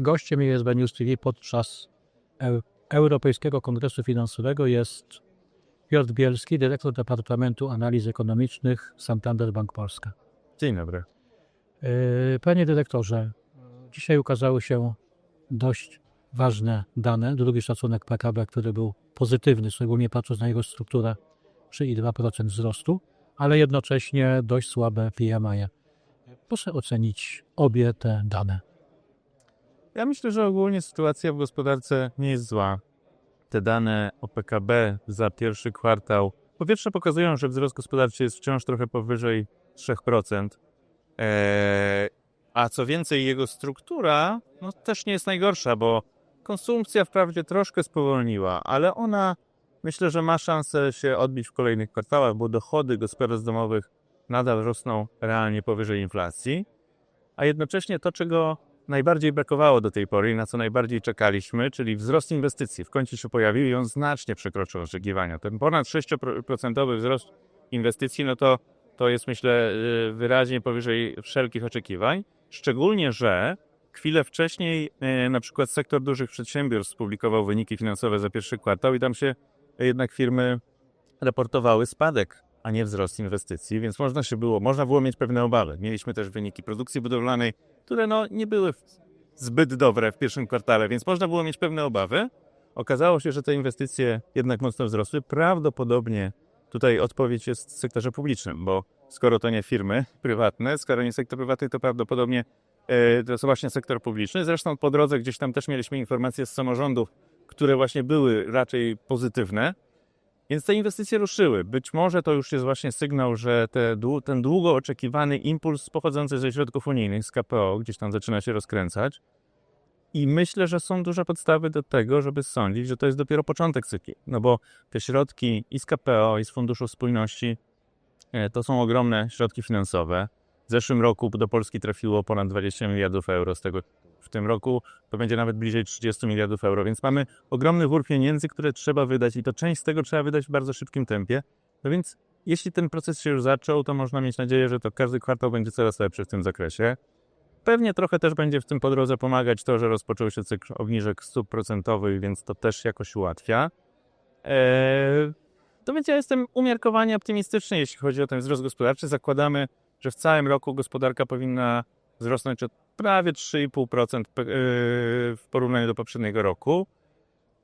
Gościem ISB News TV podczas Eu- Europejskiego Kongresu Finansowego jest Piotr Bielski, dyrektor Departamentu Analiz Ekonomicznych Santander Bank Polska. Dzień dobry. Yy, Panie dyrektorze, dzisiaj ukazały się dość ważne dane. Drugi szacunek PKB, który był pozytywny, szczególnie patrząc na jego strukturę 3,2% wzrostu, ale jednocześnie dość słabe PMI. Proszę ocenić obie te dane. Ja myślę, że ogólnie sytuacja w gospodarce nie jest zła. Te dane o PKB za pierwszy kwartał po pierwsze pokazują, że wzrost gospodarczy jest wciąż trochę powyżej 3%. Eee, a co więcej, jego struktura no, też nie jest najgorsza, bo konsumpcja wprawdzie troszkę spowolniła, ale ona myślę, że ma szansę się odbić w kolejnych kwartałach, bo dochody gospodarstw domowych nadal rosną realnie powyżej inflacji, a jednocześnie to, czego najbardziej brakowało do tej pory i na co najbardziej czekaliśmy, czyli wzrost inwestycji. W końcu się pojawił i on znacznie przekroczył oczekiwania. Ten ponad 6% wzrost inwestycji, no to, to jest myślę y, wyraźnie powyżej wszelkich oczekiwań. Szczególnie, że chwilę wcześniej y, na przykład sektor dużych przedsiębiorstw publikował wyniki finansowe za pierwszy kwartał i tam się jednak firmy raportowały spadek, a nie wzrost inwestycji, więc można się było, można było mieć pewne obawy. Mieliśmy też wyniki produkcji budowlanej, które no, nie były zbyt dobre w pierwszym kwartale, więc można było mieć pewne obawy. Okazało się, że te inwestycje jednak mocno wzrosły. Prawdopodobnie tutaj odpowiedź jest w sektorze publicznym, bo skoro to nie firmy prywatne, skoro nie sektor prywatny, to prawdopodobnie e, to jest właśnie sektor publiczny. Zresztą po drodze gdzieś tam też mieliśmy informacje z samorządów, które właśnie były raczej pozytywne. Więc te inwestycje ruszyły. Być może to już jest właśnie sygnał, że te, ten długo oczekiwany impuls pochodzący ze środków unijnych, z KPO, gdzieś tam zaczyna się rozkręcać. I myślę, że są duże podstawy do tego, żeby sądzić, że to jest dopiero początek cykli. No bo te środki i z KPO, i z Funduszu Spójności e, to są ogromne środki finansowe. W zeszłym roku do Polski trafiło ponad 20 miliardów euro, z tego w tym roku to będzie nawet bliżej 30 miliardów euro, więc mamy ogromny wór pieniędzy, które trzeba wydać i to część z tego trzeba wydać w bardzo szybkim tempie. No więc jeśli ten proces się już zaczął, to można mieć nadzieję, że to każdy kwartał będzie coraz lepszy w tym zakresie. Pewnie trochę też będzie w tym po drodze pomagać to, że rozpoczął się cykl obniżek stóp procentowych, więc to też jakoś ułatwia. Eee, to więc ja jestem umiarkowanie optymistyczny, jeśli chodzi o ten wzrost gospodarczy. Zakładamy, że w całym roku gospodarka powinna wzrosnąć o prawie 3,5% pe- yy, w porównaniu do poprzedniego roku.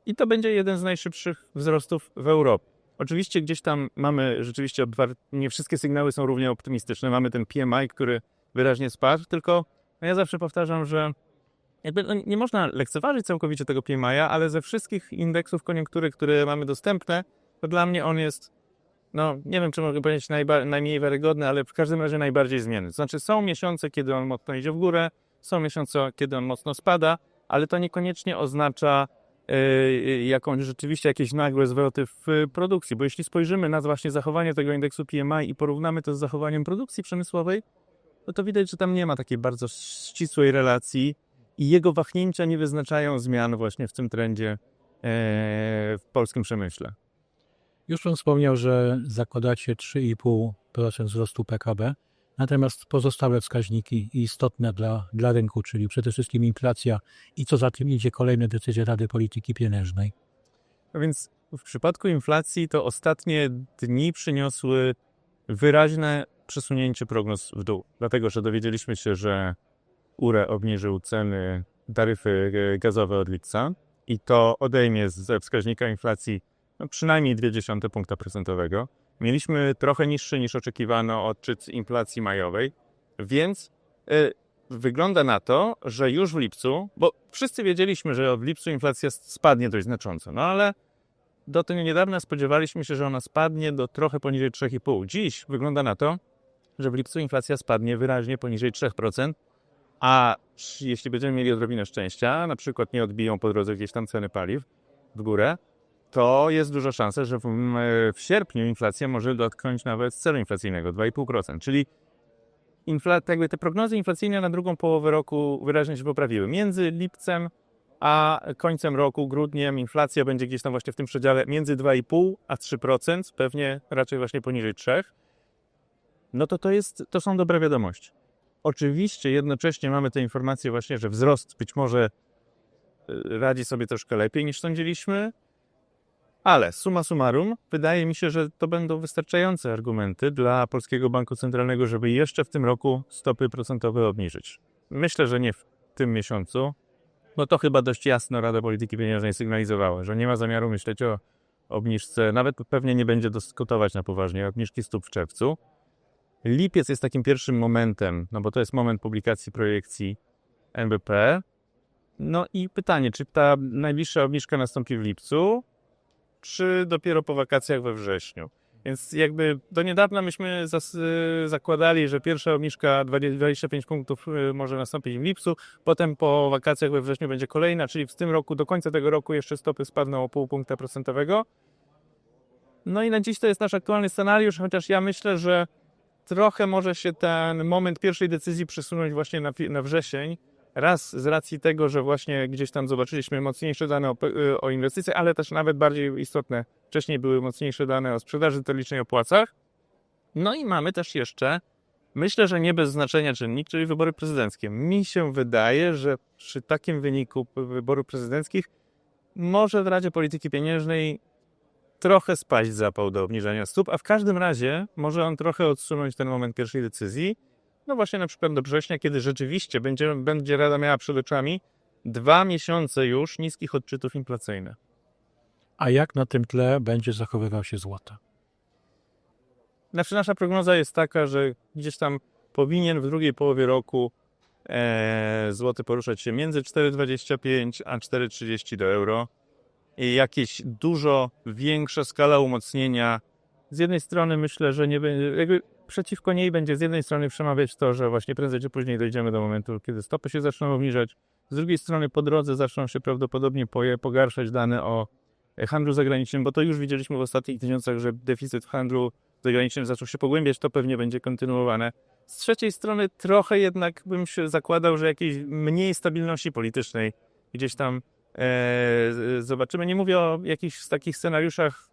I to będzie jeden z najszybszych wzrostów w Europie. Oczywiście gdzieś tam mamy rzeczywiście, nie wszystkie sygnały są równie optymistyczne. Mamy ten PMI, który wyraźnie spadł, tylko no ja zawsze powtarzam, że jakby no nie można lekceważyć całkowicie tego PMI, ale ze wszystkich indeksów koniunktury, które mamy dostępne, to dla mnie on jest, no nie wiem, czy mogę powiedzieć najmniej wiarygodny, ale w każdym razie najbardziej zmienny. To znaczy są miesiące, kiedy on mocno idzie w górę, są miesiące, kiedy on mocno spada, ale to niekoniecznie oznacza yy, jakąś rzeczywiście jakieś nagłe zwroty w produkcji, bo jeśli spojrzymy na właśnie zachowanie tego indeksu PMI i porównamy to z zachowaniem produkcji przemysłowej, no to widać, że tam nie ma takiej bardzo ścisłej relacji i jego wahnięcia nie wyznaczają zmian właśnie w tym trendzie e, w polskim przemyśle. Już Pan wspomniał, że zakładacie 3,5% wzrostu PKB, natomiast pozostałe wskaźniki istotne dla, dla rynku, czyli przede wszystkim inflacja i co za tym idzie kolejne decyzje Rady Polityki Pieniężnej. No więc w przypadku inflacji to ostatnie dni przyniosły wyraźne przesunięcie prognoz w dół, dlatego że dowiedzieliśmy się, że URE obniżył ceny taryfy e, gazowe od lipca i to odejmie ze wskaźnika inflacji no, przynajmniej 0,2 punkta procentowego. Mieliśmy trochę niższy niż oczekiwano odczyt inflacji majowej, więc e, wygląda na to, że już w lipcu, bo wszyscy wiedzieliśmy, że w lipcu inflacja spadnie dość znacząco, no ale do tego niedawna spodziewaliśmy się, że ona spadnie do trochę poniżej 3,5. Dziś wygląda na to, że w lipcu inflacja spadnie wyraźnie poniżej 3%, a jeśli będziemy mieli odrobinę szczęścia, na przykład nie odbiją po drodze gdzieś tam ceny paliw w górę, to jest duża szansa, że w, w sierpniu inflacja może dotknąć nawet celu inflacyjnego 2,5%. Czyli infla, jakby te prognozy inflacyjne na drugą połowę roku wyraźnie się poprawiły. Między lipcem a końcem roku, grudniem, inflacja będzie gdzieś tam właśnie w tym przedziale między 2,5 a 3%, pewnie raczej właśnie poniżej 3%. No to to, jest, to są dobre wiadomości. Oczywiście jednocześnie mamy te informacje właśnie, że wzrost być może y, radzi sobie troszkę lepiej niż sądziliśmy. Ale summa summarum, wydaje mi się, że to będą wystarczające argumenty dla Polskiego Banku Centralnego, żeby jeszcze w tym roku stopy procentowe obniżyć. Myślę, że nie w tym miesiącu, bo to chyba dość jasno Rada Polityki Pieniężnej sygnalizowała, że nie ma zamiaru myśleć o obniżce, nawet pewnie nie będzie dyskutować na poważnie obniżki stóp w czerwcu. Lipiec jest takim pierwszym momentem, no bo to jest moment publikacji projekcji NBP. No i pytanie, czy ta najbliższa obniżka nastąpi w lipcu, czy dopiero po wakacjach we wrześniu? Więc jakby do niedawna myśmy zas- y, zakładali, że pierwsza obniżka 20 25 punktów y, może nastąpić w lipcu, potem po wakacjach we wrześniu będzie kolejna, czyli w tym roku, do końca tego roku jeszcze stopy spadną o pół punkta procentowego. No i na dziś to jest nasz aktualny scenariusz, chociaż ja myślę, że trochę może się ten moment pierwszej decyzji przesunąć właśnie na, na wrzesień. Raz z racji tego, że właśnie gdzieś tam zobaczyliśmy mocniejsze dane o, y, o inwestycjach, ale też nawet bardziej istotne, wcześniej były mocniejsze dane o sprzedaży detalicznej o płacach. No i mamy też jeszcze, myślę, że nie bez znaczenia czynnik, czyli wybory prezydenckie. Mi się wydaje, że przy takim wyniku wyborów prezydenckich może w Radzie Polityki Pieniężnej trochę spaść zapał do obniżania stóp, a w każdym razie może on trochę odsunąć ten moment pierwszej decyzji. No właśnie na przykład do września, kiedy rzeczywiście będzie, będzie Rada miała przed oczami dwa miesiące już niskich odczytów inflacyjnych. A jak na tym tle będzie zachowywał się złoto? Znaczy nasza prognoza jest taka, że gdzieś tam powinien w drugiej połowie roku e, złoty poruszać się między 4,25 a 4,30 do euro. I jakieś dużo większa skala umocnienia. Z jednej strony myślę, że nie będzie, jakby przeciwko niej będzie z jednej strony przemawiać to, że właśnie prędzej czy później dojdziemy do momentu, kiedy stopy się zaczną obniżać. Z drugiej strony po drodze zaczną się prawdopodobnie pogarszać dane o e, handlu zagranicznym, bo to już widzieliśmy w ostatnich miesiącach, że deficyt w handlu zagranicznym zaczął się pogłębiać, to pewnie będzie kontynuowane. Z trzeciej strony trochę jednak bym się zakładał, że jakiejś mniej stabilności politycznej gdzieś tam e, zobaczymy. Nie mówię o jakichś takich scenariuszach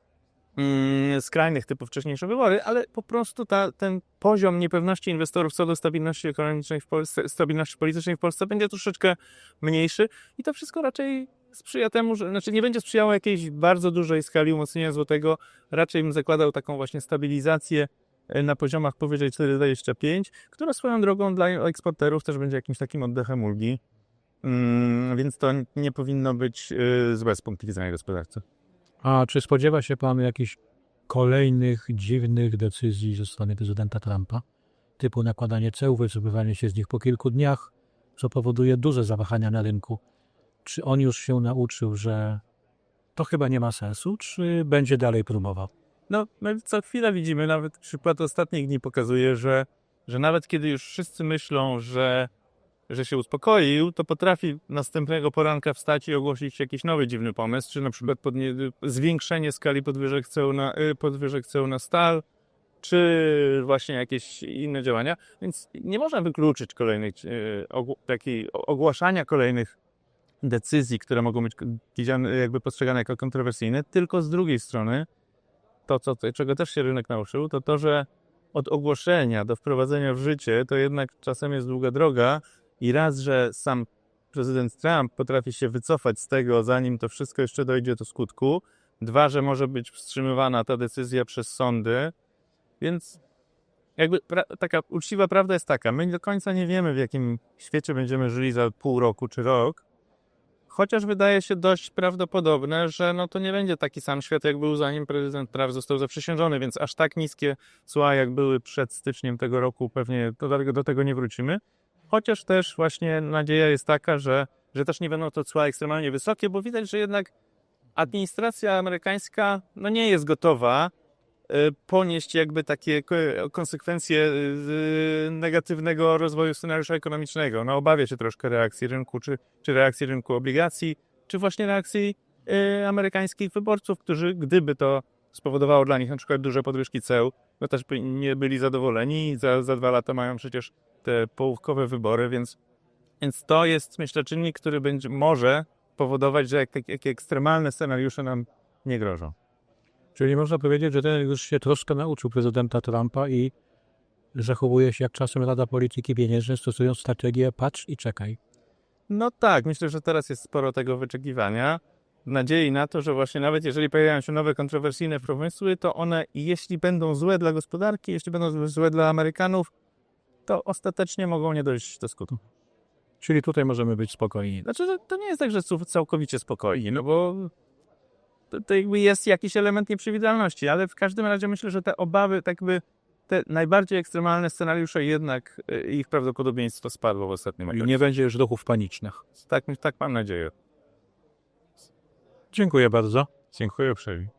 skrajnych typu wcześniejsze wybory, ale po prostu ta, ten poziom niepewności inwestorów co do stabilności ekonomicznej w Polsce, stabilności politycznej w Polsce będzie troszeczkę mniejszy i to wszystko raczej sprzyja temu, że znaczy nie będzie sprzyjało jakiejś bardzo dużej skali umocnienia złotego. Raczej bym zakładał taką właśnie stabilizację e, na poziomach powyżej 4,25, która swoją drogą dla eksporterów też będzie jakimś takim oddechem ulgi. Mm, więc to nie powinno być y, złe z punktu widzenia gospodarcy. A czy spodziewa się pan jakichś kolejnych dziwnych decyzji ze strony prezydenta Trumpa, typu nakładanie ceł, wycofywanie się z nich po kilku dniach, co powoduje duże zawahania na rynku? Czy on już się nauczył, że to chyba nie ma sensu, czy będzie dalej próbował? No, my co chwilę widzimy, nawet przykład ostatnich dni pokazuje, że, że nawet kiedy już wszyscy myślą, że, że się uspokoił, to potrafi następnego poranka wstać i ogłosić jakiś nowy dziwny pomysł, czy na przykład podnie, zwiększenie skali podwyżek ceł na, y, podwyżek ceł na stal, czy właśnie jakieś inne działania. Więc nie można wykluczyć kolejnych, y, takiej ogłaszania kolejnych decyzji, które mogą być jakby postrzegane jako kontrowersyjne, tylko z drugiej strony to, co, czego też się rynek nauczył, to to, że od ogłoszenia do wprowadzenia w życie to jednak czasem jest długa droga i raz, że sam prezydent Trump potrafi się wycofać z tego, zanim to wszystko jeszcze dojdzie do skutku, dwa, że może być wstrzymywana ta decyzja przez sądy, więc jakby taka uczciwa prawda jest taka, my do końca nie wiemy, w jakim świecie będziemy żyli za pół roku czy rok, Chociaż wydaje się dość prawdopodobne, że no to nie będzie taki sam świat, jak był zanim prezydent Trump został zaprzysiężony, więc aż tak niskie cła, jak były przed styczniem tego roku, pewnie do, do tego nie wrócimy. Chociaż też właśnie nadzieja jest taka, że, że też nie będą to cła ekstremalnie wysokie, bo widać, że jednak administracja amerykańska no nie jest gotowa y, ponieść jakby takie ko- konsekwencje y, negatywnego rozwoju scenariusza ekonomicznego. No obawia się troszkę reakcji rynku, czy, czy reakcji rynku obligacji, czy właśnie reakcji y, amerykańskich wyborców, którzy gdyby to spowodowało dla nich na przykład duże podwyżki ceł, no też by nie byli zadowoleni. Za, za dwa lata mają przecież te połówkowe wybory, więc, więc to jest myślę czynnik, który będzie, może powodować, że jak, takie- jakie ekstremalne scenariusze nam nie grożą. Czyli można powiedzieć, że ten już się troszkę nauczył prezydenta Trumpa i zachowuje się jak czasem Rada Polityki Pieniężnej, stosując strategię patrz i czekaj. No tak, myślę, że teraz jest sporo tego wyczekiwania. Nadziei na to, że właśnie nawet jeżeli pojawiają się nowe kontrowersyjne pomysły, to one, jeśli będą złe dla gospodarki, jeśli będą złe dla Amerykanów, to ostatecznie mogą nie dojść do skutku. Czyli tutaj możemy być spokojni. Znaczy, że to nie jest tak, że są całkowicie spokojni, no bo to, jakby jest jakiś element nieprzewidywalności, ale w każdym razie myślę, że te obawy, tak by te najbardziej ekstremalne scenariusze jednak y, ich prawdopodobieństwo spadło w ostatnim I okresie. nie będzie już duchów panicznych. Tak, tak mam nadzieję. Dziękuję bardzo. Dziękuję uprzejmie.